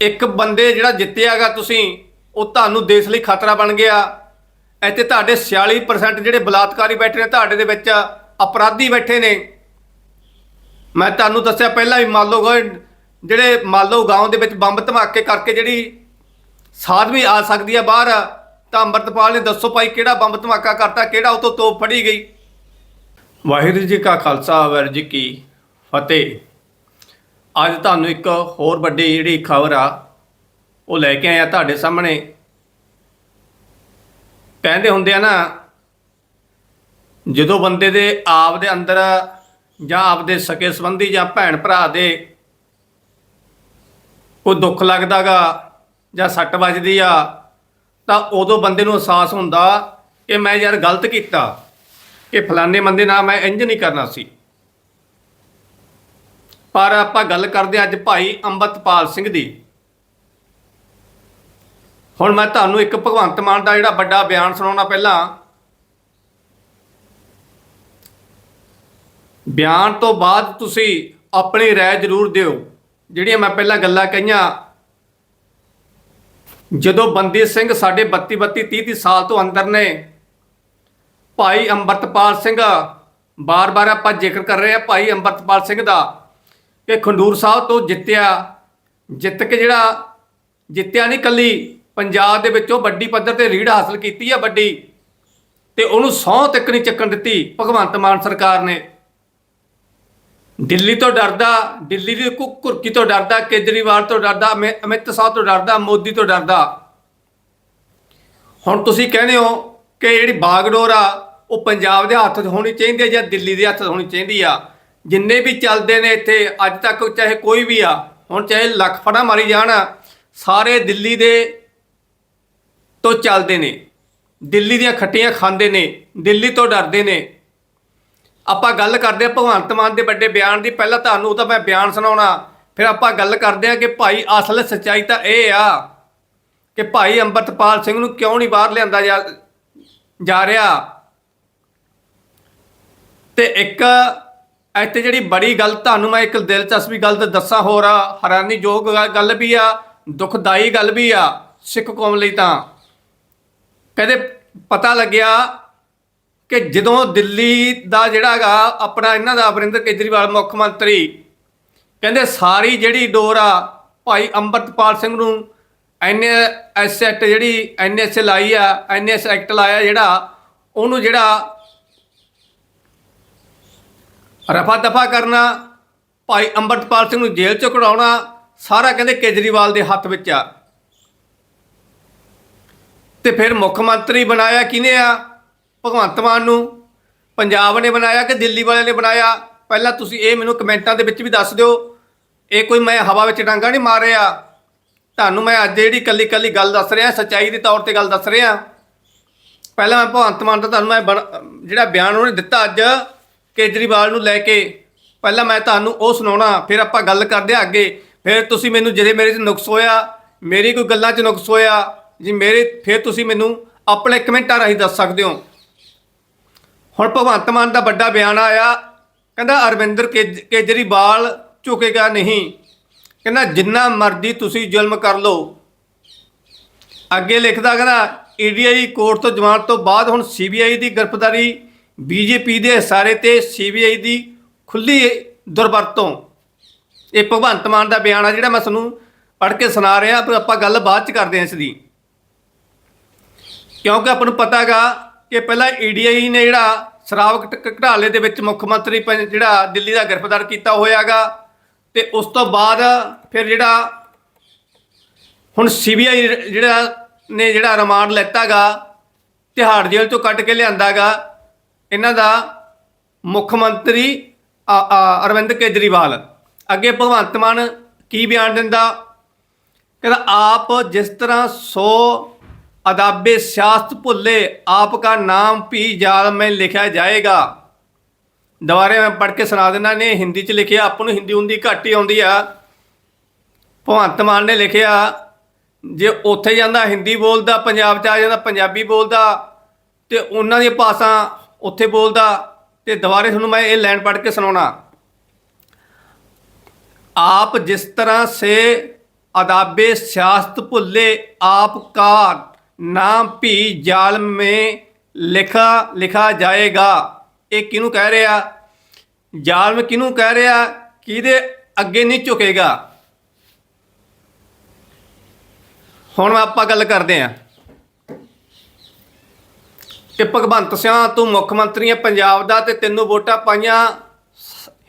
ਇੱਕ ਬੰਦੇ ਜਿਹੜਾ ਜਿੱਤਿਆਗਾ ਤੁਸੀਂ, ਉਹ ਤੁਹਾਨੂੰ ਦੇਸ਼ ਲਈ ਖਤਰਾ ਬਣ ਗਿਆ। ਇੱਥੇ ਤੁਹਾਡੇ 46% ਜਿਹੜੇ ਬਲਾਤਕਾਰੀ ਬੈਠੇ ਨੇ, ਤੁਹਾਡੇ ਦੇ ਵਿੱਚ ਅਪਰਾਧੀ ਬੈਠੇ ਨੇ। ਮੈਂ ਤੁਹਾਨੂੰ ਦੱਸਿਆ ਪਹਿਲਾਂ ਵੀ ਮੰਨ ਲਓ ਜਿਹੜੇ ਮੰਨ ਲਓ ਗਾਉਂ ਦੇ ਵਿੱਚ ਬੰਬ ਧਮਾਕੇ ਕਰਕੇ ਜਿਹੜੀ ਸਾਧਵੀ ਆ ਸਕਦੀ ਆ ਬਾਹਰ, ਤਾਂ ਅੰਮ੍ਰਿਤਪਾਲ ਨੇ ਦੱਸੋ ਭਾਈ ਕਿਹੜਾ ਬੰਬ ਧਮਾਕਾ ਕਰਤਾ, ਕਿਹੜਾ ਉਹ ਤੋਂ ਤੋਪ ਫੜੀ ਗਈ? ਵਾਹਿਗੁਰੂ ਜੀ ਕਾ ਖਾਲਸਾ, ਵਾਹਿਗੁਰੂ ਜੀ ਕੀ ਫਤਿਹ। ਅੱਜ ਤੁਹਾਨੂੰ ਇੱਕ ਹੋਰ ਵੱਡੀ ਜਿਹੜੀ ਖਬਰ ਆ, ਉਹ ਲੈ ਕੇ ਆਇਆ ਤੁਹਾਡੇ ਸਾਹਮਣੇ। ਕਹਿੰਦੇ ਹੁੰਦੇ ਆ ਨਾ, ਜਦੋਂ ਬੰਦੇ ਦੇ ਆਪ ਦੇ ਅੰਦਰ ਜਾਂ ਆਪਦੇ ਸਕੇ ਸੰਬੰਧੀ ਜਾਂ ਭੈਣ ਭਰਾ ਦੇ ਕੋਈ ਦੁੱਖ ਲੱਗਦਾਗਾ ਜਾਂ ਸੱਟ ਵੱਜਦੀ ਆ, ਤਾਂ ਉਦੋਂ ਬੰਦੇ ਨੂੰ ਅਹਿਸਾਸ ਹੁੰਦਾ ਕਿ ਮੈਂ ਯਾਰ ਗਲਤ ਕੀਤਾ, ਕਿ ਫਲਾਣੇ ਬੰਦੇ ਨਾਲ ਮੈਂ ਇੰਜ ਨਹੀਂ ਕਰਨਾ ਸੀ। ਪਰ ਆਪਾਂ ਗੱਲ ਕਰਦੇ ਹਾਂ ਅੱਜ ਭਾਈ ਅੰਮ੍ਰਿਤਪਾਲ ਸਿੰਘ ਦੀ ਹੁਣ ਮੈਂ ਤੁਹਾਨੂੰ ਇੱਕ ਭਗਵੰਤ ਮਾਨ ਦਾ ਜਿਹੜਾ ਵੱਡਾ ਬਿਆਨ ਸੁਣਾਉਣਾ ਪਹਿਲਾਂ ਬਿਆਨ ਤੋਂ ਬਾਅਦ ਤੁਸੀਂ ਆਪਣੀ رائے ਜ਼ਰੂਰ ਦਿਓ ਜਿਹੜੀਆਂ ਮੈਂ ਪਹਿਲਾਂ ਗੱਲਾਂ ਕਹੀਆਂ ਜਦੋਂ ਬੰਦੀ ਸਿੰਘ ਸਾਡੇ 32 32 30 30 ਸਾਲ ਤੋਂ ਅੰਦਰ ਨੇ ਭਾਈ ਅੰਮ੍ਰਿਤਪਾਲ ਸਿੰਘ ਬਾਰ-ਬਾਰ ਆਪਾਂ ਜ਼ਿਕਰ ਕਰ ਰਹੇ ਆ ਭਾਈ ਅੰਮ੍ਰਿਤਪਾਲ ਸਿੰਘ ਦਾ ਕਿ ਖੰਡੂਰ ਸਾਹਿਬ ਤੋਂ ਜਿੱਤਿਆ, ਜਿੱਤ ਕੇ ਜਿਹੜਾ ਜਿੱਤਿਆ ਨਹੀਂ ਕੱਲੀ, ਪੰਜਾਬ ਦੇ ਵਿੱਚੋਂ ਵੱਡੀ ਪੱਧਰ ਤੇ ਰੀੜ ਹਾਸਲ ਕੀਤੀ ਆ ਵੱਡੀ, ਤੇ ਉਹਨੂੰ ਸਹੁੰ ਤੱਕ ਨਹੀਂ ਚੱਕਣ ਦਿੱਤੀ ਭਗਵੰਤ ਮਾਨ ਸਰਕਾਰ ਨੇ। ਦਿੱਲੀ ਤੋਂ ਡਰਦਾ, ਦਿੱਲੀ ਦੀ ਕੁ- ਕੁਰਕੀ ਤੋਂ ਡਰਦਾ, ਕੇਜਰੀਵਾਲ ਤੋਂ ਡਰਦਾ, ਅਮਿ- ਅਮਿਤ ਸ਼ਾਹ ਤੋਂ ਡਰਦਾ, ਮੋਦੀ ਤੋਂ ਡਰਦਾ। ਹੁਣ ਤੁਸੀਂ ਕਹਿੰਦੇ ਹੋ ਕਿ ਜਿਹੜੀ ਬਾਗਡੋਰ ਆ, ਉਹ ਪੰਜਾਬ ਦੇ ਹੱਥ 'ਚ ਹੋਣੀ ਚਾਹੀਦੀ ਹੈ ਜਾਂ ਦਿੱਲੀ ਦੇ ਹੱਥ 'ਚ ਹੋਣੀ ਚਾਹੀਦੀ ਆ? ਜਿੰਨੇ ਵੀ ਚੱਲਦੇ ਨੇ ਇੱਥੇ, ਅੱਜ ਤੱਕ ਚਾਹੇ ਕੋਈ ਵੀ ਆ, ਹੁਣ ਚਾਹੇ ਲੱਖ ਫੜਾ ਮਾਰੀ ਜਾਣ, ਸਾਰੇ ਦਿੱਲੀ ਦੇ ਤੋਂ ਚੱਲਦੇ ਨੇ। ਦਿੱਲੀ ਦੀਆਂ ਖੱਟੀਆਂ ਖਾਂਦੇ ਨੇ, ਦਿੱਲੀ ਤੋਂ ਡਰਦੇ ਨੇ। ਆਪਾਂ ਗੱਲ ਕਰਦੇ ਆ ਭਗਵੰਤ ਮਾਨ ਦੇ ਵੱਡੇ ਬਿਆਨ ਦੀ। ਪਹਿਲਾਂ ਤੁਹਾਨੂੰ ਉਹਦਾ ਮੈਂ ਬਿਆਨ ਸੁਣਾਉਣਾ, ਫਿਰ ਆਪਾਂ ਗੱਲ ਕਰਦੇ ਆ ਕਿ ਭਾਈ ਅਸਲ ਸੱਚਾਈ ਤਾਂ ਇਹ ਆ ਕਿ ਭਾਈ ਅੰਮ੍ਰਿਤਪਾਲ ਸਿੰਘ ਨੂੰ ਕਿਉਂ ਨਹੀਂ ਬਾਹਰ ਲਿਆਂਦਾ ਜਾ ਜਾ ਰਿਹਾ। ਤੇ ਇੱਕ ਇੱਥੇ ਜਿਹੜੀ ਬੜੀ ਗੱਲ ਤੁਹਾਨੂੰ ਮੈਂ ਇੱਕ ਦਿਲਚਸਪੀ ਗੱਲ ਤਾਂ ਦੱਸਾਂ, ਹੋਰ ਆ ਹੈਰਾਨੀਯੋਗ ਗੱਲ ਵੀ ਆ, ਦੁਖਦਾਈ ਗੱਲ ਵੀ ਆ ਸਿੱਖ ਕੌਮ ਲਈ ਤਾਂ। ਕਹਿੰਦੇ ਪਤਾ ਲੱਗਿਆ ਕਿ ਜਦੋਂ ਦਿੱਲੀ ਦਾ ਜਿਹੜਾ ਹੈਗਾ ਆਪਣਾ ਇਹਨਾਂ ਦਾ ਅਮਰਿੰਦਰ ਕੇਜਰੀਵਾਲ ਮੁੱਖ ਮੰਤਰੀ, ਕਹਿੰਦੇ ਸਾਰੀ ਜਿਹੜੀ ਡੋਰ ਆ ਭਾਈ ਅੰਮ੍ਰਿਤਪਾਲ ਸਿੰਘ ਨੂੰ ਐਨਐਸ ਐਕਟ ਜਿਹੜੀ ਐਨਐਸ ਲਾਈ ਆ ਐਨਐਸ ਐਕਟ ਲਾਇਆ ਜਿਹੜਾ, ਉਹਨੂੰ ਜਿਹੜਾ ਰਫਾ ਦਫਾ ਕਰਨਾ, ਭਾਈ ਅੰਮ੍ਰਿਤਪਾਲ ਸਿੰਘ ਨੂੰ ਜੇਲ੍ਹ ਚੋਂ ਕਢਾਉਣਾ, ਸਾਰਾ ਕਹਿੰਦੇ ਕੇਜਰੀਵਾਲ ਦੇ ਹੱਥ ਵਿੱਚ ਆ। ਤੇ ਫਿਰ ਮੁੱਖ ਮੰਤਰੀ ਬਣਾਇਆ ਕਿਹਨੇ ਆ? ਭਗਵੰਤ ਮਾਨ ਨੂੰ। ਪੰਜਾਬ ਨੇ ਬਣਾਇਆ ਕਿ ਦਿੱਲੀ ਵਾਲਿਆਂ ਨੇ ਬਣਾਇਆ? ਪਹਿਲਾਂ ਤੁਸੀਂ ਇਹ ਮੈਨੂੰ ਕਮੈਂਟਾਂ ਦੇ ਵਿੱਚ ਵੀ ਦੱਸ ਦਿਓ। ਇਹ ਕੋਈ ਮੈਂ ਹਵਾ ਵਿੱਚ ਡਾਂਗਾ ਨਹੀਂ ਮਾਰ ਰਿਹਾ। ਤੁਹਾਨੂੰ ਮੈਂ ਅੱਜ ਜਿਹੜੀ ਕੱਲੀ ਕੱਲੀ ਗੱਲ ਦੱਸ ਰਿਹਾ, ਸੱਚਾਈ ਦੇ ਤੌਰ ਤੇ ਗੱਲ ਦੱਸ ਰਿਹਾ। ਪਹਿਲਾਂ ਮੈਂ ਭਗਵੰਤ ਮਾਨ ਦਾ ਤੁਹਾਨੂੰ ਮੈਂ ਬਣ- ਜਿਹੜਾ ਬਿਆਨ ਉਹਨੇ ਦਿੱਤਾ ਅੱਜ ਕੇਜਰੀਵਾਲ ਨੂੰ ਲੈ ਕੇ ਪਹਿਲਾਂ ਮੈਂ ਤੁਹਾਨੂੰ ਉਹ ਸੁਣਾਉਣਾ, ਫਿਰ ਆਪਾਂ ਗੱਲ ਕਰਦੇ ਹਾਂ ਅੱਗੇ। ਫਿਰ ਤੁਸੀਂ ਮੈਨੂੰ ਜਿਹੜੇ ਮੇਰੇ 'ਚ ਨੁਕਸ ਹੋਇਆ, ਮੇਰੀ ਕੋਈ ਗੱਲਾਂ 'ਚ ਨੁਕਸ ਹੋਇਆ, ਜੀ ਮੇਰੇ, ਫਿਰ ਤੁਸੀਂ ਮੈਨੂੰ ਆਪਣੇ ਕਮੈਂਟਾਂ ਰਾਹੀਂ ਦੱਸ ਸਕਦੇ ਹੋ। ਹੁਣ ਭਗਵੰਤ ਮਾਨ ਦਾ ਵੱਡਾ ਬਿਆਨ ਆਇਆ, ਕਹਿੰਦਾ ਅਰਵਿੰਦਰ ਕੇਜਰੀਵਾਲ ਝੁਕੇਗਾ ਨਹੀਂ। ਕਹਿੰਦਾ ਜਿੰਨਾ ਮਰਜ਼ੀ ਤੁਸੀਂ ਜ਼ੁਲਮ ਕਰ ਲਓ। ਅੱਗੇ ਲਿਖਦਾ ਕਹਿੰਦਾ ਈਡੀਆਈ ਕੋਰਟ ਤੋਂ ਜ਼ਮਾਨਤ ਤੋਂ ਬਾਅਦ ਹੁਣ ਸੀਬੀਆਈ ਦੀ ਗ੍ਰਿਫਤਾਰੀ ਬੀਜੇਪੀ ਦੇ ਸਾਰੇ ਤੇ ਸੀਬੀਆਈ ਦੀ ਖੁੱਲੀ ਦੁਰਵਰਤੋਂ। ਇਹ ਭਗਵੰਤ ਮਾਨ ਦਾ ਬਿਆਨ ਆ ਜਿਹੜਾ ਮੈਂ ਤੁਹਾਨੂੰ ਪੜ੍ਹ ਕੇ ਸੁਣਾ ਰਿਹਾ, ਪਰ ਆਪਾਂ ਗੱਲ ਬਾਅਦ ਚ ਕਰਦੇ ਹਾਂ ਇਸ ਦੀ ਕਿਉਂਕਿ ਆਪਾਂ ਨੂੰ ਪਤਾਗਾ ਕਿ ਪਹਿਲਾਂ ਈਡੀਆਈ ਨੇ ਜਿਹੜਾ ਸ਼ਰਾਬ ਘਟ- ਘਟਾਲੇ ਦੇ ਵਿੱਚ ਮੁੱਖ ਮੰਤਰੀ ਪੰ- ਜਿਹੜਾ ਦਿੱਲੀ ਦਾ ਗ੍ਰਿਫਤਾਰ ਕੀਤਾ ਹੋਇਆਗਾ ਤੇ ਉਸ ਤੋਂ ਬਾਅਦ ਫਿਰ ਜਿਹੜਾ ਹੁਣ ਸੀਬੀਆਈ ਜਿਹੜਾ ਨੇ ਜਿਹੜਾ ਰਿਮਾਂਡ ਲੈਤਾਗਾ ਤਿਹਾੜ ਜੇਲ੍ਹ ਤੋਂ ਕੱਢ ਕੇ ਲਿਆਂਦਾਗਾ ਇਹਨਾਂ ਦਾ ਮੁੱਖ ਮੰਤਰੀ ਅਰਵਿੰਦ ਕੇਜਰੀਵਾਲ। ਅੱਗੇ ਭਗਵੰਤ ਮਾਨ ਕੀ ਬਿਆਨ ਦਿੰਦਾ? ਕਹਿੰਦਾ, ਆਪ ਜਿਸ ਤਰ੍ਹਾਂ ਸੋ ਅਦਾਬੇ ਸਿਆਸਤ ਭੁੱਲੇ, ਆਪ का ਨਾਮ ਵੀ ਜਾਲ में ਲਿਖਿਆ ਜਾਏਗਾ। ਦੁਬਾਰੇ ਮੈਂ ਪੜ੍ਹ ਕੇ ਸੁਣਾ ਦਿੰਦਾ ਨੇ ਹਿੰਦੀ ਚ ਲਿਖਿਆ, ਆਪ ਨੂੰ ਹਿੰਦੀ ਹੁੰਦੀ ਘੱਟ ਹੀ ਆਉਂਦੀ ਆ। ਭਗਵੰਤ ਮਾਨ ਨੇ ਲਿਖਿਆ, ਜੇ ਉੱਥੇ ਜਾਂਦਾ ਹਿੰਦੀ ਬੋਲਦਾ, ਪੰਜਾਬ ਚ ਆ ਜਾਂਦਾ, ਪੰਜਾਬੀ ਬੋਲਦਾ, ਤੇ ਉਹਨਾਂ ਦੀਆਂ ਭਾਸ਼ਾ ਉੱਥੇ ਬੋਲਦਾ ਤੇ ਦੁਬਾਰੇ ਤੁਹਾਨੂੰ ਮੈਂ ਇਹ ਲਾਈਨ ਪੜ੍ਹ ਕੇ ਸੁਣਾਉਣਾ आप जिस तरह से अदाबे सियासत भुल्ले आपका नाम भी जाल में लिखा लिखा जाएगा ਇਹ ਕਿਹਨੂੰ ਕਹਿ ਰਿਹਾ ਜ਼ਾਲਮ ਕਿਹਨੂੰ ਕਹਿ ਰਿਹਾ ਕਿਹਦੇ ਅੱਗੇ ਨਹੀਂ ਝੁਕੇਗਾ ਹੁਣ ਆਪਾਂ ਗੱਲ ਕਰਦੇ ਆਂ ਕਿ ਭਗਵੰਤ ਸਿੰਘ ਤੂੰ ਮੁੱਖ ਮੰਤਰੀ ਹੈ ਪੰਜਾਬ ਦਾ ਤੇ ਤੈਨੂੰ ਵੋਟਾਂ ਪਾਈਆਂ,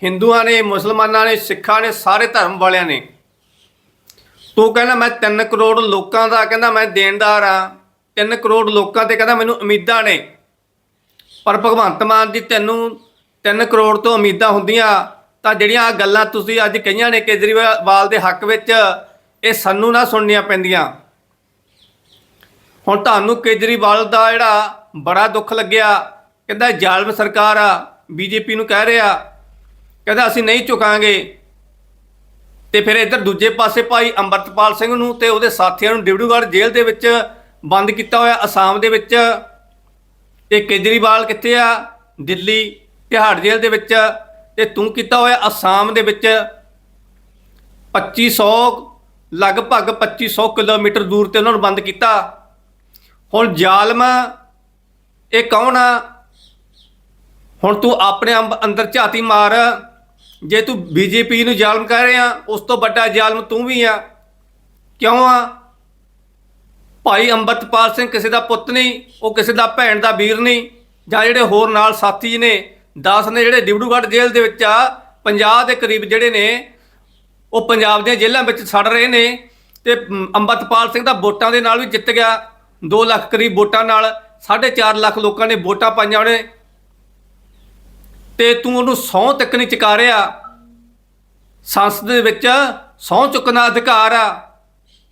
ਹਿੰਦੂਆਂ ਨੇ, ਮੁਸਲਮਾਨਾਂ ਨੇ, ਸਿੱਖਾਂ ਨੇ, ਸਾਰੇ ਧਰਮ ਵਾਲਿਆਂ ਨੇ। ਤੂੰ ਕਹਿੰਦਾ, ਮੈਂ 3 ਕਰੋੜ ਲੋਕਾਂ ਦਾ, ਕਹਿੰਦਾ, ਮੈਂ ਦੇਣਦਾਰ ਆ 3 ਕਰੋੜ ਲੋਕਾਂ ਤੇ ਕਹਿੰਦਾ, ਮੈਨੂੰ ਉਮੀਦਾਂ ਨੇ। ਪਰ ਭਗਵੰਤ ਮਾਨ ਦੀ ਤੈਨੂੰ 3 ਕਰੋੜ ਤੋਂ ਉਮੀਦਾਂ ਹੁੰਦੀਆਂ, ਤਾਂ ਜਿਹੜੀਆਂ ਆਹ ਗੱਲਾਂ ਤੁਸੀਂ ਅੱਜ ਕਹੀਆਂ ਨੇ ਕੇਜਰੀਵਾਲ ਦੇ ਹੱਕ ਵਿੱਚ, ਇਹ ਸਾਨੂੰ ਨਾ ਸੁਣਨੀਆਂ ਪੈਂਦੀਆਂ। ਹੁਣ ਤੁਹਾਨੂੰ ਕੇਜਰੀਵਾਲ ਦਾ ਜਿਹੜਾ ਬੜਾ ਦੁੱਖ ਲੱਗਿਆ। ਕਹਿੰਦਾ ਇਹ ਜ਼ਾਲਮ ਸਰਕਾਰ ਆ, ਬੀਜੇਪੀ ਨੂੰ ਕਹਿ ਰਿਹਾ। ਕਹਿੰਦਾ, ਅਸੀਂ ਨਹੀਂ ਝੁਕਾਂਗੇ। ਤੇ ਫਿਰ ਇੱਧਰ ਦੂਜੇ ਪਾਸੇ ਭਾਈ ਅੰਮ੍ਰਿਤਪਾਲ ਸਿੰਘ ਨੂੰ ਤੇ ਉਹਦੇ ਸਾਥੀਆਂ ਨੂੰ ਡਿਬੜੂਗੜ੍ਹ ਜੇਲ੍ਹ ਦੇ ਵਿੱਚ ਬੰਦ ਕੀਤਾ ਹੋਇਆ ਅਸਾਮ ਦੇ ਵਿੱਚ। ਤੇ ਕੇਜਰੀਵਾਲ ਕਿੱਥੇ ਆ? ਦਿੱਲੀ, ਤਿਹਾੜ ਜੇਲ੍ਹ ਦੇ ਵਿੱਚ। ਤੇ ਤੂੰ ਕੀਤਾ ਹੋਇਆ ਅਸਾਮ ਦੇ ਵਿੱਚ 2500 ਲਗਭਗ 2500 ਕਿਲੋਮੀਟਰ ਦੂਰ ਤੇ ਉਹਨਾਂ ਨੂੰ ਬੰਦ ਕੀਤਾ। ਹੁਣ ਜ਼ਾਲਮ ਇਹ ਕੌਣ ਆ? ਹੁਣ ਤੂੰ ਆਪਣੇ ਅੰਬ- ਅੰਦਰ ਝਾਤੀ ਮਾਰ। ਜੇ ਤੂੰ ਬੀਜੇਪੀ ਨੂੰ ਜ਼ਾਲਮ ਕਹਿ ਰਿਹਾ ਉਸ ਤੋਂ ਵੱਡਾ ਜ਼ਾਲਮ ਤੂੰ ਵੀ ਆ। ਕਿਉਂ ਆ? ਭਾਈ ਅੰਮ੍ਰਿਤਪਾਲ ਸਿੰਘ ਕਿਸੇ ਦਾ ਪੁੱਤ ਨਹੀਂ ਉਹ ਕਿਸੇ ਦਾ ਭੈਣ ਦਾ ਵੀਰ ਨਹੀਂ ਜਾਂ ਜਿਹੜੇ ਹੋਰ ਨਾਲ ਸਾਥੀ ਨੇ 10 ਨੇ ਜਿਹੜੇ ਡਿਬੜੂਗੜ੍ਹ ਜੇਲ੍ਹ ਦੇ ਵਿੱਚ ਆ 50 ਦੇ ਕਰੀਬ ਜਿਹੜੇ ਨੇ ਉਹ ਪੰਜਾਬ ਦੀਆਂ ਜੇਲ੍ਹਾਂ ਵਿੱਚ ਸੜ ਰਹੇ ਨੇ ਤੇ ਅਮ, ਅੰਮ੍ਰਿਤਪਾਲ ਸਿੰਘ ਦਾ ਵੋਟਾਂ ਦੇ ਨਾਲ ਵੀ ਜਿੱਤ ਗਿਆ 2 ਲੱਖ ਕਰੀਬ ਵੋਟਾਂ ਨਾਲ। 4.5 ਲੱਖ ਲੋਕਾਂ ਨੇ ਵੋਟਾਂ ਪਾਈਆਂ ਉਹਨੇ। ਤੇ ਤੂੰ ਉਹਨੂੰ ਸਹੁੰ ਤੱਕ ਨਹੀਂ ਚੁਕਾ ਰਿਹਾ ਸੰਸਦ ਦੇ ਵਿੱਚ ਸਹੁੰ ਚੁੱਕਣ ਦਾ ਅਧਿਕਾਰ ਆ।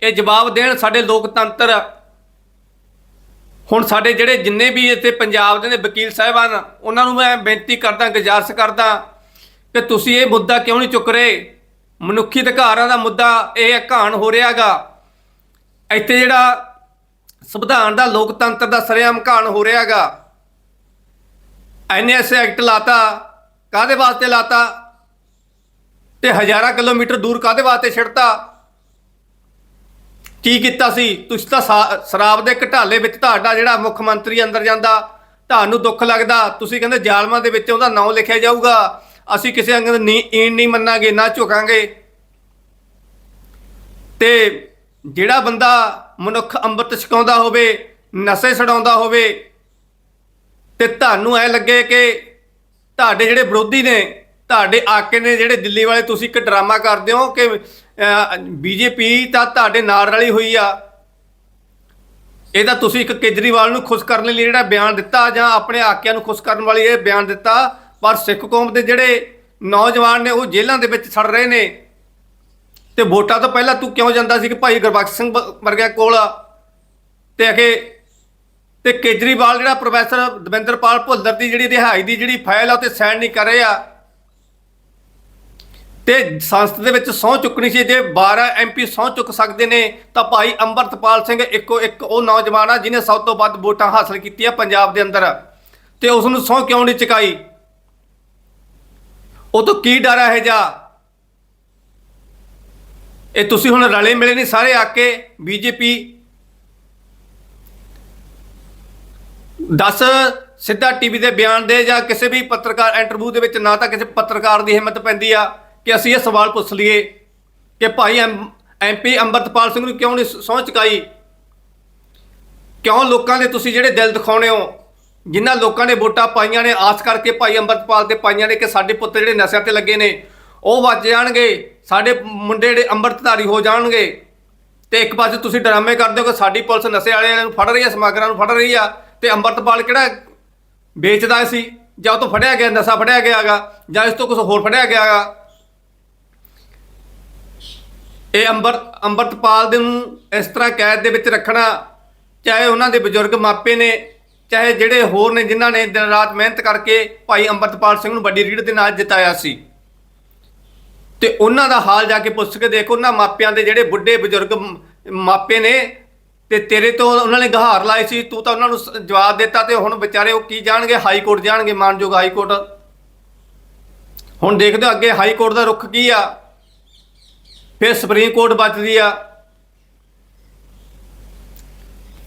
ਇਹ ਜਵਾਬ ਦੇਣ ਸਾਡੇ ਲੋਕਤੰਤਰ। ਹੁਣ ਸਾਡੇ ਜਿਹੜੇ ਜਿੰਨੇ ਵੀ ਇੱਥੇ ਪੰਜਾਬ ਦੇ ਨੇ ਵਕੀਲ ਸਾਹਿਬਾਨ, ਉਹਨਾਂ ਨੂੰ ਮੈਂ ਬੇਨਤੀ ਕਰਦਾ, ਗੁਜ਼ਾਰਿਸ਼ ਕਰਦਾ ਕਿ ਤੁਸੀਂ ਇਹ ਮੁੱਦਾ ਕਿਉਂ ਨਹੀਂ ਚੁੱਕ ਰਹੇ? ਮਨੁੱਖੀ ਅਧਿਕਾਰਾਂ ਦਾ ਮੁੱਦਾ ਇਹ ਘਾਣ ਹੋ ਰਿਹਾਗਾ। ਇੱਥੇ ਜਿਹੜਾ ਸੰਵਿਧਾਨ ਦਾ ਲੋਕਤੰਤਰ ਦਾ ਸਰੇਆਮ ਘਾਣ ਹੋ ਰਿਹਾਗਾ। ਐਨਐਸ ਐਕਟ ਲਾਤਾ ਕਾਦੇ ਵਾਸਤੇ ਲਾਤਾ? ਤੇ ਹਜ਼ਾਰਾਂ ਕਿਲੋਮੀਟਰ ਦੂਰ ਕਾਦੇ ਵਾਸਤੇ ਛਿੜਤਾ? ਕੀ ਕੀਤਾ ਸੀ? ਤੁਸੀਂ ਤਾਂ ਸਾ- ਸ਼ਰਾਬ ਦੇ ਘਟਾਲੇ ਵਿੱਚ ਤੁਹਾਡਾ ਜਿਹੜਾ ਮੁੱਖ ਮੰਤਰੀ ਅੰਦਰ ਜਾਂਦਾ, ਤੁਹਾਨੂੰ ਦੁੱਖ ਲੱਗਦਾ, ਤੁਸੀਂ ਕਹਿੰਦੇ ਜ਼ਾਲਮਾਂ ਦੇ ਵਿੱਚ ਉਹਦਾ ਨਾਮ ਲਿਖਿਆ ਜਾਊਗਾ। ਅਸੀਂ ਕਿਸੇ ਅੰਗ ਨਹੀਂ ਈਨ ਨਹੀਂ ਮੰਨਾਂਗੇ, ਨਾ ਝੁਕਾਂਗੇ। ਤੇ ਜਿਹੜਾ ਬੰਦਾ ਮਨੁੱਖ ਅੰਮ੍ਰਿਤ ਛਕਾਉਂਦਾ ਹੋਵੇ, ਨਸ਼ੇ ਛਡਾਉਂਦਾ ਹੋਵੇ, ਤੇ ਤੁਹਾਨੂੰ ਐ ਲੱਗੇ ਕਿ ਤੁਹਾਡੇ ਜਿਹੜੇ ਵਿਰੋਧੀ ਨੇ, ਤੁਹਾਡੇ ਆਕੇ ਨੇ ਜਿਹੜੇ ਦਿੱਲੀ ਵਾਲੇ ਤੁਸੀਂ ਇੱਕ ਡਰਾਮਾ ਕਰਦੇ ਹੋ ਕਿ ਬੀਜੇਪੀ ਤਾਂ ਤੁਹਾਡੇ ਨਾਲ ਰਲੀ ਹੋਈ ਆ। ਇਹ ਤਾਂ ਤੁਸੀਂ ਇੱਕ ਕੇਜਰੀਵਾਲ ਨੂੰ ਖੁਸ਼ ਕਰਨ ਲਈ ਜਿਹੜਾ ਬਿਆਨ ਦਿੱਤਾ ਜਾਂ ਆਪਣੇ ਆਕਿਆਂ ਨੂੰ ਖੁਸ਼ ਕਰਨ ਵਾਲੀ ਇਹ ਬਿਆਨ ਦਿੱਤਾ, ਪਰ ਸਿੱਖ ਕੌਮ ਦੇ ਜਿਹੜੇ ਨੌਜਵਾਨ ਨੇ ਉਹ ਜੇਲ੍ਹਾਂ ਦੇ ਵਿੱਚ ਸੜ ਰਹੇ ਨੇ। ਤੇ ਵੋਟਾਂ ਤੋਂ ਪਹਿਲਾਂ ਤੂੰ ਕਿਉਂ ਜਾਂਦਾ ਸੀ ਕਿ ਭਾਈ ਗੁਰਬਖਸ਼ ਸਿੰਘ ਬ- ਕੋਲ ਤੇ ਅਖੇ, ਤੇ ਕੇਜਰੀਵਾਲ ਜਿਹੜਾ ਪ੍ਰੋਫੈਸਰ ਦਵਿੰਦਰਪਾਲ ਭੁੱਲਰ ਦੀ ਜਿਹੜੀ ਰਿਹਾਈ ਦੀ ਜਿਹੜੀ ਫਾਈਲ ਆ, ਉਹ ਤੇ ਸਾਈਨ ਨਹੀਂ ਕਰ ਰਹੇ। ਆ ਤੇ ਸੰਸਦ ਦੇ ਵਿੱਚ ਸਹੁੰ ਚੁੱਕਣੀ ਸੀ, ਜੇ 12 ਐਮਪੀ ਸਹੁੰ ਚੁੱਕ ਸਕਦੇ ਨੇ, ਤਾਂ ਭਾਈ ਅੰਮ੍ਰਿਤਪਾਲ ਸਿੰਘ ਇੱਕੋ ਇੱਕ ਉਹ ਨੌਜਵਾਨ ਆ, ਜਿਹਨੇ ਸਭ ਤੋਂ ਵੱਧ ਵੋਟਾਂ ਹਾਸਲ ਕੀਤੀਆਂ ਪੰਜਾਬ ਦੇ ਅੰਦਰ। ਤੇ ਉਸ ਨੂੰ ਸਹੁੰ ਕਿਉਂ ਨਹੀਂ ਚੁਕਾਈ? ਉਹ ਤੋਂ ਕੀ ਡਰ ਹੈ ਜਾ ਇਹ ਤੁਸੀਂ ਹੁਣ ਰਲੇ ਮਿਲੇ ਨਹੀਂ, ਸਾਰੇ ਆ ਕੇ ਬੀਜੇਪੀ ਦੱਸ ਸਿੱਧਾ ਟੀਵੀ ਦੇ ਬਿਆਨ ਦੇ ਜਾਂ ਕਿਸੇ ਵੀ ਪੱਤਰਕਾਰ ਇੰਟਰਵਿਊ ਦੇ ਵਿੱਚ ਨਾ ਤਾਂ ਕਿਸੇ ਪੱਤਰਕਾਰ ਦੀ ਹਿੰਮਤ ਪੈਂਦੀ ਆ ਕਿ ਅਸੀਂ ਇਹ ਸਵਾਲ ਪੁੱਛ ਲਈਏ ਕਿ ਭਾਈ ਐਮਪੀ ਅੰਮ੍ਰਿਤਪਾਲ ਸਿੰਘ ਨੂੰ ਕਿਉਂ ਨਹੀਂ ਸਹੁੰ ਚੁਕਾਈ? ਕਿਉਂ ਲੋਕਾਂ ਦੇ ਤੁਸੀਂ ਜਿਹੜੇ ਦਿਲ ਦਿਖਾਉਣੇ ਹੋ, ਜਿਨ੍ਹਾਂ ਲੋਕਾਂ ਨੇ ਵੋਟਾਂ ਪਾਈਆਂ ਨੇ, ਆਸ ਕਰਕੇ ਭਾਈ ਅੰਮ੍ਰਿਤਪਾਲ ਤੇ ਪਾਈਆਂ ਨੇ ਕਿ ਸਾਡੇ ਪੁੱਤ ਜਿਹੜੇ ਨਸ਼ਿਆਂ ਤੇ ਲੱਗੇ ਨੇ, ਉਹ ਵੱਜ ਜਾਣਗੇ। ਸਾਡੇ ਮੁੰਡੇ ਜਿਹੜੇ ਅੰਮ੍ਰਿਤਧਾਰੀ ਹੋ ਜਾਣਗੇ ਤੇ ਇੱਕ ਪਾਸੇ ਤੁਸੀਂ ਡਰਾਮੇ ਕਰਦੇ ਹੋ ਕਿ ਸਾਡੀ ਪੁਲਿਸ ਨਸ਼ੇ ਵਾਲਿਆਂ ਨੂੰ ਫੜ ਰਹੀ ਹੈ, ਸਮਗਰਾਂ ਨੂੰ ਫੜ ਰਹੀ ਆ ਤੇ ਅੰਮ੍ਰਿਤਪਾਲ ਕਿਹੜਾ ਵੇਚਦਾ ਸੀ ਜਾਂ ਉਹ ਤੋਂ ਫੜਿਆ ਗਿਆ, ਨਸ਼ਾ ਫੜਿਆ ਗਿਆਗਾ ਜਾਂ ਇਸ ਤੋਂ ਕੁਝ ਹੋਰ ਫੜਿਆ ਗਿਆਗਾ ਇਹ ਅੰਬਰ ਅੰਮ੍ਰਿਤਪਾਲ ਦੇ ਨੂੰ ਇਸ ਤਰ੍ਹਾਂ ਕੈਦ ਦੇ ਵਿੱਚ ਰੱਖਣਾ, ਚਾਹੇ ਉਹਨਾਂ ਦੇ ਬਜ਼ੁਰਗ ਮਾਪੇ ਨੇ, ਚਾਹੇ ਜਿਹੜੇ ਹੋਰ ਨੇ ਜਿਨ੍ਹਾਂ ਨੇ ਦਿਨ ਰਾਤ ਮਿਹਨਤ ਕਰਕੇ ਭਾਈ ਅੰਮ੍ਰਿਤਪਾਲ ਸਿੰਘ ਨੂੰ ਵੱਡੀ ਰੀੜ ਦੇ ਨਾਲ ਜਿਤਾਇਆ ਸੀ। ਤੇ ਉਹਨਾਂ ਦਾ ਹਾਲ ਜਾ ਕੇ ਪੁੱਛ ਕੇ ਦੇਖ ਉਹਨਾਂ ਮਾਪਿਆਂ ਦੇ ਜਿਹੜੇ ਬੁੱਢੇ ਬਜ਼ੁਰਗ ਮਾਪੇ ਨੇ, ਤੇ ਤੇਰੇ ਤੋਂ ਉਹਨਾਂ ਨੇ ਗਹਾਰ ਲਾਈ ਸੀ, ਤੂੰ ਤਾਂ ਉਹਨਾਂ ਨੂੰ ਸ- ਜਵਾਬ ਦਿੱਤਾ ਤੇ ਹੁਣ ਵਿਚਾਰੇ ਉਹ ਕੀ ਜਾਣਗੇ? ਹਾਈ ਕੋਰਟ ਜਾਣਗੇ, ਮਾਨਯੋਗ ਹਾਈ ਕੋਰਟ। ਹੁਣ ਦੇਖਦੇ ਹੋ ਅੱਗੇ ਹਾਈ ਕੋਰਟ ਦਾ ਰੁਖ ਕੀ ਆ। ਫਿਰ ਸੁਪਰੀਮ ਕੋਰਟ ਬਚਦੀ ਆ।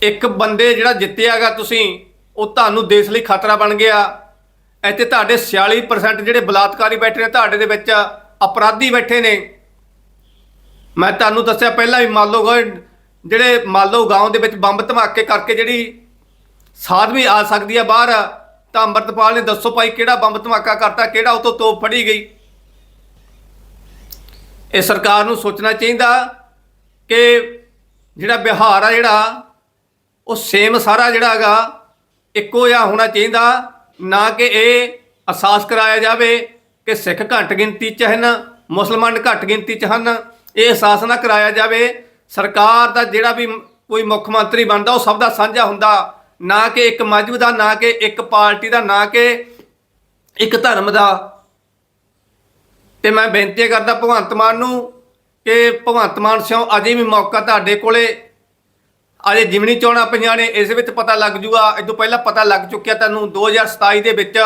ਇੱਕ ਬੰਦੇ ਜਿਹੜਾ ਜਿੱਤਿਆਗਾ ਤੁਸੀਂ, ਉਹ ਤੁਹਾਨੂੰ ਦੇਸ਼ ਲਈ ਖਤਰਾ ਬਣ ਗਿਆ। ਇੱਥੇ ਤੁਹਾਡੇ 46% ਜਿਹੜੇ ਬਲਾਤਕਾਰੀ ਬੈਠੇ ਨੇ, ਤੁਹਾਡੇ ਦੇ ਵਿੱਚ ਅਪਰਾਧੀ ਬੈਠੇ ਨੇ। ਮੈਂ ਤੁਹਾਨੂੰ ਦੱਸਿਆ ਪਹਿਲਾਂ ਵੀ ਮੰਨ ਲਓ ਜਿਹੜੇ ਮੰਨ ਲਓ ਗਾਉਂ ਦੇ ਵਿੱਚ ਬੰਬ ਧਮਾਕੇ ਕਰਕੇ ਜਿਹੜੀ ਸਾਧਵੀ ਆ ਸਕਦੀ ਆ ਬਾਹਰ, ਤਾਂ ਅੰਮ੍ਰਿਤਪਾਲ ਨੇ ਦੱਸੋ ਭਾਈ ਕਿਹੜਾ ਬੰਬ ਧਮਾਕਾ ਕਰਤਾ, ਕਿਹੜਾ ਉਹ ਤੋਂ ਤੋਪ ਫੜੀ ਗਈ। ਇਹ ਸਰਕਾਰ ਨੂੰ ਸੋਚਣਾ ਚਾਹੀਦਾ ਕਿ ਜਿਹੜਾ ਬਿਹਾਰ ਆ ਜਿਹੜਾ, ਉਹ ਸੇਮ ਸਾਰਾ ਜਿਹੜਾ ਹੈਗਾ, ਇੱਕੋ ਜਿਹਾ ਹੋਣਾ ਚਾਹੀਦਾ, ਨਾ ਕਿ ਇਹ ਅਹਿਸਾਸ ਕਰਾਇਆ ਜਾਵੇ ਕਿ ਸਿੱਖ ਘੱਟ ਗਿਣਤੀ ਚ ਹਨ, ਮੁਸਲਮਾਨ ਘੱਟ ਗਿਣਤੀ ਚ ਹਨ, ਇਹ ਅਹਿਸਾਸ ਨਾ ਕਰਾਇਆ ਜਾਵੇ, ਸਰਕਾਰ ਦਾ ਜਿਹੜਾ ਵੀ ਕੋਈ ਮੁੱਖ ਮੰਤਰੀ ਬਣਦਾ, ਉਹ ਸਭ ਦਾ ਸਾਂਝਾ ਹੁੰਦਾ, ਨਾ ਕਿ ਇੱਕ ਮਜਹਬ ਦਾ, ਨਾ ਕਿ ਇੱਕ ਪਾਰਟੀ ਦਾ, ਨਾ ਕਿ ਇੱਕ ਧਰਮ ਦਾ। ਤੇ ਮੈਂ ਬੇਨਤੀ ਕਰਦਾ ਭਗਵੰਤ ਮਾਨ ਨੂੰ ਕਿ ਭਗਵੰਤ ਮਾਨ ਸਿਓ, ਅਜੇ ਵੀ ਮੌਕਾ ਤੁਹਾਡੇ ਕੋਲੇ। ਅਜੇ ਜਿਮਣੀ ਚੋਣਾਂ ਪਈਆਂ ਨੇ, ਇਸ ਵਿੱਚ ਪਤਾ ਲੱਗ ਜੂਗਾ, ਇਹ ਤੋਂ ਪਹਿਲਾਂ ਪਤਾ ਲੱਗ ਚੁੱਕਿਆ ਤੁਹਾਨੂੰ 2027 ਦੇ ਵਿੱਚ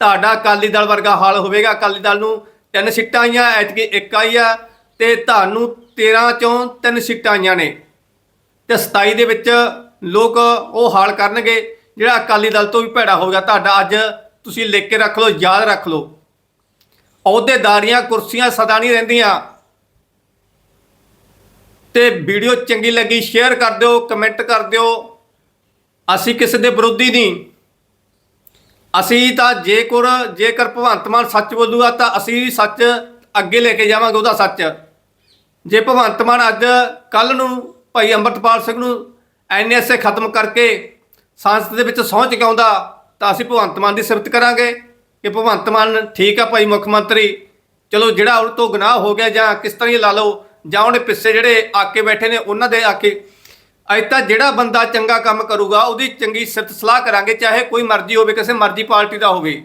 ਤੁਹਾਡਾ ਅਕਾਲੀ ਦਲ ਵਰਗਾ ਹਾਲ ਹੋਵੇਗਾ। ਅਕਾਲੀ ਦਲ ਨੂੰ ਤਿੰਨ ਸੀਟਾਂ ਆਈਆਂ, ਐਤਕੀ ਇੱਕ ਆਈ ਆ ਤੇ ਤੁਹਾਨੂੰ 13 ਚੋਂ ਤਿੰਨ ਸੀਟਾਂ ਆਈਆਂ ਨੇ। ਤੇ 27 ਦੇ ਵਿੱਚ ਲੋਕ ਉਹ ਹਾਲ ਕਰਨਗੇ, ਜਿਹੜਾ ਅਕਾਲੀ ਦਲ ਤੋਂ ਵੀ ਭੈੜਾ ਹੋਵੇਗਾ ਤੁਹਾਡਾ ਅੱਜ ਤੁਸੀਂ ਲਿਖ ਕੇ ਰੱਖ ਲਓ, ਯਾਦ ਰੱਖ ਲਓ। ਅਹੁਦੇਦਾਰੀਆਂ, ਕੁਰਸੀਆਂ ਸਦਾ ਨਹੀਂ ਰਹਿੰਦੀਆਂ। ਤੇ ਵੀਡੀਓ ਚੰਗੀ ਲੱਗੀ, ਸ਼ੇਅਰ ਕਰ ਦਿਓ, ਕਮੈਂਟ ਕਰ ਦਿਓ। ਅਸੀਂ ਕਿਸੇ ਦੇ ਵਿਰੋਧੀ ਨਹੀਂ। ਅਸੀਂ ਤਾਂ ਜੇਕਰ ਜੇਕਰ ਭਗਵੰਤ ਮਾਨ ਸੱਚ ਬੋਲੂਗਾ ਤਾਂ ਅਸੀਂ ਸੱਚ ਅੱਗੇ ਲੈ ਕੇ ਜਾਵਾਂਗੇ ਉਹਦਾ ਸੱਚ। ਜੇ ਭਗਵੰਤ ਮਾਨ ਅੱਜ ਕੱਲ ਨੂੰ ਭਾਈ ਅੰਮ੍ਰਿਤਪਾਲ ਸਿੰਘ ਨੂੰ ਐਨਐਸਏ ਖਤਮ ਕਰਕੇ ਸੰਸਦ ਦੇ ਵਿੱਚ ਸਹੁੰ ਚੁਕਾਉਂਦਾ, ਤਾਂ ਅਸੀਂ ਭਗਵੰਤ ਮਾਨ ਦੀ ਸਿਫਤ ਕਰਾਂਗੇ ਕਿ ਭਗਵੰਤ ਮਾਨ ਠੀਕ ਆ ਭਾਈ ਮੁੱਖ ਮੰਤਰੀ। ਚਲੋ ਜਿਹੜਾ ਉਹ ਤੋਂ ਗੁਨਾਹ ਹੋ ਗਿਆ ਜਾਂ ਕਿਸ ਤਰ੍ਹਾਂ ਹੀ ਲਾ ਲਓ, ਜਾਂ ਉਹਨੇ ਪਿੱਛੇ ਜਿਹੜੇ ਆਕੇ ਬੈਠੇ ਨੇ, ਉਹਨਾਂ ਦੇ ਆਕੇ ਅੱਜ ਤਾਂ ਜਿਹੜਾ ਬੰਦਾ ਚੰਗਾ ਕੰਮ ਕਰੂਗਾ, ਉਹਦੀ ਚੰਗੀ ਸਿਫਤ ਸਲਾਹ ਕਰਾਂਗੇ, ਚਾਹੇ ਕੋਈ ਮਰਜ਼ੀ ਹੋਵੇ, ਕਿਸੇ ਮਰਜ਼ੀ ਪਾਰਟੀ ਦਾ ਹੋਵੇ।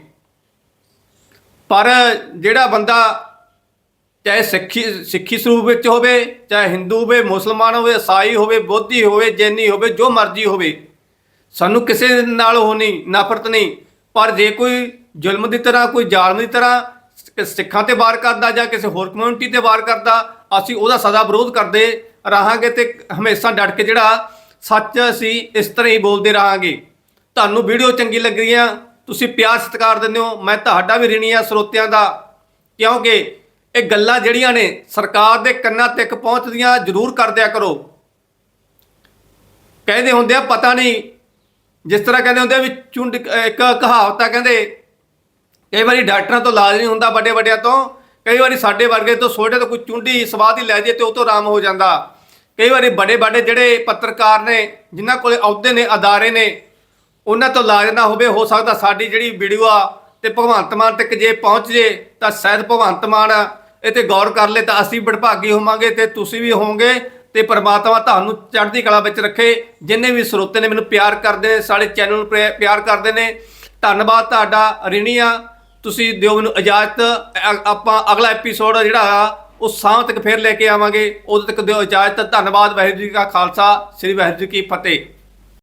ਪਰ ਜਿਹੜਾ ਬੰਦਾ ਚਾਹੇ ਸਿੱਖੀ ਸਿੱਖੀ ਸਰੂਪ ਵਿੱਚ ਹੋਵੇ, ਚਾਹੇ ਹਿੰਦੂ ਹੋਵੇ, ਮੁਸਲਮਾਨ ਹੋਵੇ, ਈਸਾਈ ਹੋਵੇ, ਬੋਧੀ ਹੋਵੇ, ਜੈਨੀ ਹੋਵੇ, ਜੋ ਮਰਜ਼ੀ ਹੋਵੇ, ਸਾਨੂੰ ਕਿਸੇ ਨਾਲ ਉਹ ਨਹੀਂ, ਨਫ਼ਰਤ ਨਹੀਂ। ਪਰ ਜੇ ਕੋਈ ਜ਼ੁਲਮ ਦੀ ਤਰ੍ਹਾਂ, ਕੋਈ ਜ਼ਾਲਮ ਦੀ ਤਰ੍ਹਾਂ ਸਿੱਖਾਂ ਤੇ ਵਾਰ ਕਰਦਾ ਜਾਂ ਕਿਸੇ ਹੋਰ ਕਮਿਊਨਿਟੀ ਤੇ ਵਾਰ ਕਰਦਾ, ਅਸੀਂ ਉਹਦਾ ਸਦਾ ਵਿਰੋਧ ਕਰਦੇ ਰਹਾਂਗੇ ਤੇ ਹਮੇਸ਼ਾ ਡਟ ਕੇ ਜਿਹੜਾ ਸੱਚ ਅਸੀਂ ਇਸ ਤਰ੍ਹਾਂ ਹੀ ਬੋਲਦੇ ਰਹਾਂਗੇ। ਤੁਹਾਨੂੰ ਵੀਡੀਓ ਚੰਗੀ ਲੱਗ ਰਹੀ ਆ, ਤੁਸੀਂ ਪਿਆਰ ਸਤਿਕਾਰ ਦਿੰਦੇ ਹੋ, ਮੈਂ ਤੁਹਾਡਾ ਵੀ ਰਿਣੀ ਆ ਸਰੋਤਿਆਂ ਦਾ। ਕਿਉਂਕਿ ਇਹ ਗੱਲਾਂ ਜਿਹੜੀਆਂ ਨੇ ਸਰਕਾਰ ਦੇ ਕੰਨਾਂ ਤੱਕ ਪਹੁੰਚਦੀਆਂ ਜ਼ਰੂਰ ਕਰਦਿਆ ਕਰੋ। ਕਹਿੰਦੇ ਹੁੰਦੇ ਆ, ਪਤਾ ਨਹੀਂ, ਜਿਸ ਤਰ੍ਹਾਂ ਕਹਿੰਦੇ ਹੁੰਦੇ ਆ ਵੀ ਚੁੰਡ ਇੱਕ ਕਹਾਵਤ ਆ, ਕਹਿੰਦੇ ਕਈ ਵਾਰੀ ਡਾਕਟਰਾਂ ਤੋਂ ਇਲਾਜ ਨਹੀਂ ਹੁੰਦਾ ਵੱਡੇ ਵੱਡਿਆਂ ਤੋਂ, ਕਈ ਵਾਰੀ ਸਾਡੇ ਵਰਗੇ ਤੋਂ ਛੋਟੇ ਤੋਂ ਕੋਈ ਚੁੰਡੀ ਸਵਾਦ ਹੀ ਲੈ ਜੇ ਤੇ ਉਹ ਤੋਂ ਆਰਾਮ ਹੋ ਜਾਂਦਾ। ਕਈ ਵਾਰੀ ਵੱਡੇ ਵੱਡੇ ਜਿਹੜੇ ਪੱਤਰਕਾਰ ਨੇ, ਜਿਨ੍ਹਾਂ ਕੋਲੇ ਅਹੁਦੇ ਨੇ, ਅਦਾਰੇ ਨੇ, ਉਹਨਾਂ ਤੋਂ ਲਾਜ਼ ਨਾ ਹੋਵੇ, ਹੋ ਸਕਦਾ ਸਾਡੀ ਜਿਹੜੀ ਵੀਡੀਓ ਆ ਤੇ ਭਗਵੰਤ ਮਾਨ ਤੱਕ ਜੇ ਪਹੁੰਚ ਜੇ, ਤਾਂ ਸ਼ਾਇਦ ਭਗਵੰਤ ਮਾਨ ਇਹ ਤੇ ਗੌਰ ਕਰ ਲੇ ਤਾਂ ਅਸੀਂ ਬੜਭਾਗੀ ਹੋਵਾਂਗੇ ਤੇ ਤੁਸੀਂ ਵੀ ਹੋਵੋਗੇ ਤੇ ਪਰਮਾਤਮਾ ਤੁਹਾਨੂੰ ਚੜ੍ਹਦੀ ਕਲਾ ਵਿੱਚ ਰੱਖੇ। ਜਿੰਨੇ ਵੀ ਸਰੋਤੇ ਨੇ ਮੈਨੂੰ ਪਿਆਰ ਕਰਦੇ ਨੇ, ਸਾਡੇ ਚੈਨਲ ਨੂੰ ਪਿਆ- ਪਿਆਰ ਕਰਦੇ ਨੇ। ਧੰਨਵਾਦ ਤੁਹਾਡਾ ਰਿਣੀ ਆ ਤੁਸੀਂ ਦਿਓ ਮੈਨੂੰ ਇਜਾਜ਼ਤ। ਆਪਾਂ ਅਗਲਾ ਐਪੀਸੋਡ ਜਿਹੜਾ ਉਹ ਸ਼ਾਮ ਤੱਕ ਫੇਰ ਲੈ ਕੇ ਆਵਾਂਗੇ। ਉਦੋਂ ਤੱਕ ਦਿਓ ਇਜਾਜ਼ਤ। ਧੰਨਵਾਦ ਵਾਹਿਗੁਰੂ ਜੀ ਕਾ ਖਾਲਸਾ, ਸ੍ਰੀ ਵਾਹਿਗੁਰੂ ਜੀ ਕੀ ਫਤਿਹ।